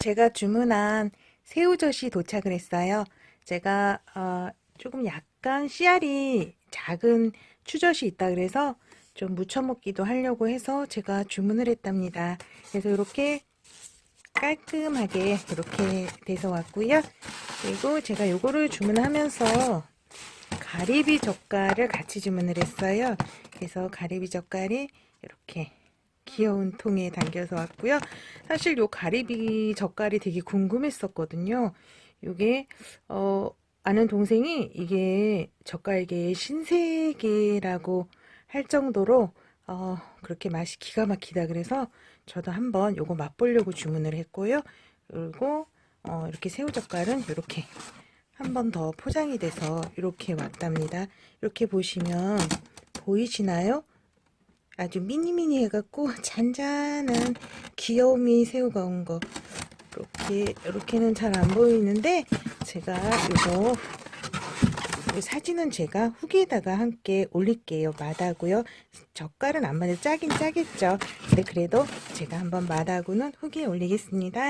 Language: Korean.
제가 주문한 새우젓이 도착을 했어요. 제가 어, 조금 약간 씨알이 작은 추젓이 있다 그래서 좀 무쳐 먹기도 하려고 해서 제가 주문을 했답니다. 그래서 이렇게 깔끔하게 이렇게 돼서 왔고요. 그리고 제가 요거를 주문하면서 가리비 젓갈을 같이 주문을 했어요. 그래서 가리비 젓갈이 이렇게 귀여운 통에 담겨서 왔고요. 사실 요 가리비 젓갈이 되게 궁금했었거든요. 요게 어 아는 동생이 이게 젓갈계의 신세계라고 할 정도로 어 그렇게 맛이 기가 막히다 그래서 저도 한번 요거 맛보려고 주문을 했고요. 그리고 어 이렇게 새우 젓갈은 이렇게 한 번 더 포장이 돼서 이렇게 왔답니다. 이렇게 보시면 보이시나요? 아주 미니미니 해갖고 잔잔한 귀여움이 새우가 온 거. 이렇게, 이렇게는 잘 안 보이는데, 제가 이거, 이 사진은 제가 후기에다가 함께 올릴게요. 맛하고요. 젓갈은 안 맞아 짜긴 짜겠죠. 근데 그래도 제가 한번 맛하고는 후기에 올리겠습니다.